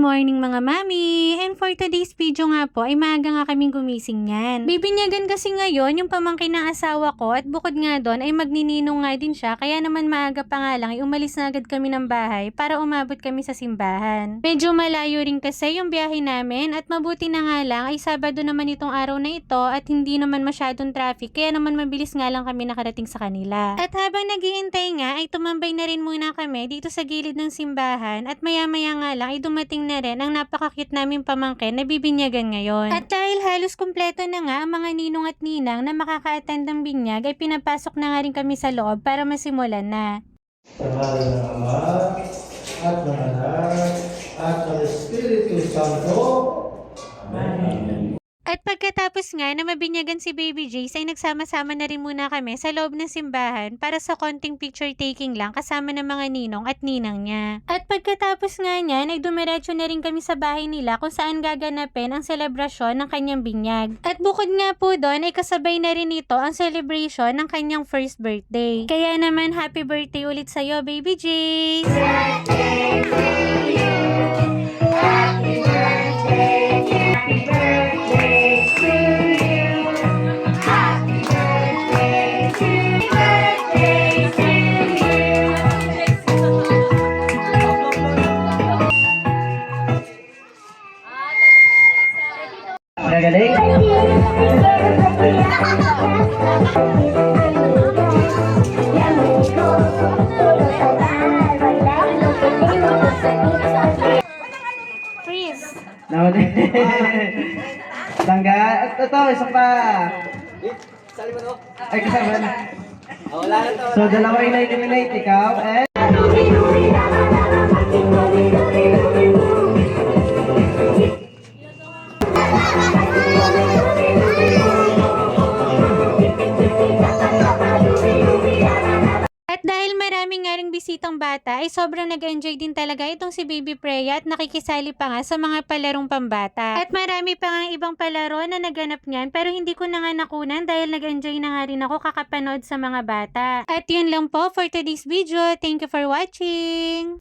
morning mga mami! And for today's video nga po ay maaga nga kaming gumising yan. Bibinyagan kasi ngayon yung pamangkin ng asawa ko at bukod nga doon ay magnininong nga din siya kaya naman maaga pa nga lang ay umalis na agad kami ng bahay para umabot kami sa simbahan. Medyo malayo rin kasi yung biyahe namin at mabuti na nga lang ay Sabado naman itong araw na ito at hindi naman masyadong traffic kaya naman mabilis nga lang kami nakarating sa kanila. At habang naghihintay nga ay tumambay na rin muna kami dito sa gilid ng simbahan at maya-maya nga lang ay dumating na rin ang napakakit naming pamangkin na bibinyagan ngayon. At dahil halos kumpleto na nga ang mga ninong at ninang na makaka-attend ng binyag ay pinapasok na nga rin kami sa loob para masimulan na. Sa ngalan ng Ama, at ng Anak, at ng Espiritu Santo. At pagkatapos nga na mabinyagan si Baby Jace ay nagsama-sama na rin muna kami sa loob ng simbahan para sa konting picture taking lang kasama ng mga ninong at ninang niya. At pagkatapos nga niya, nagdumiretso na rin kami sa bahay nila kung saan gaganapin ang selebrasyon ng kanyang binyag. At bukod nga po doon ay kasabay na rin ito ang celebration ng kanyang first birthday. Kaya naman happy birthday ulit sa'yo Baby Jace! Gagaling? Freeze! Nawali. Tangga. At ito, isa pa. Ay, kasama na. So, dalawa in-eliminate. Ikaw, eh. Dahil maraming nga ring bisitang bata, ay sobrang nag-enjoy din talaga itong si Baby Freya at nakikisali pa nga sa mga palarong pambata. At marami pa nga ibang palaro na naganap niyan pero hindi ko na nga nakunan dahil nag-enjoy na nga rin ako kakapanood sa mga bata. At yun lang po for today's video. Thank you for watching!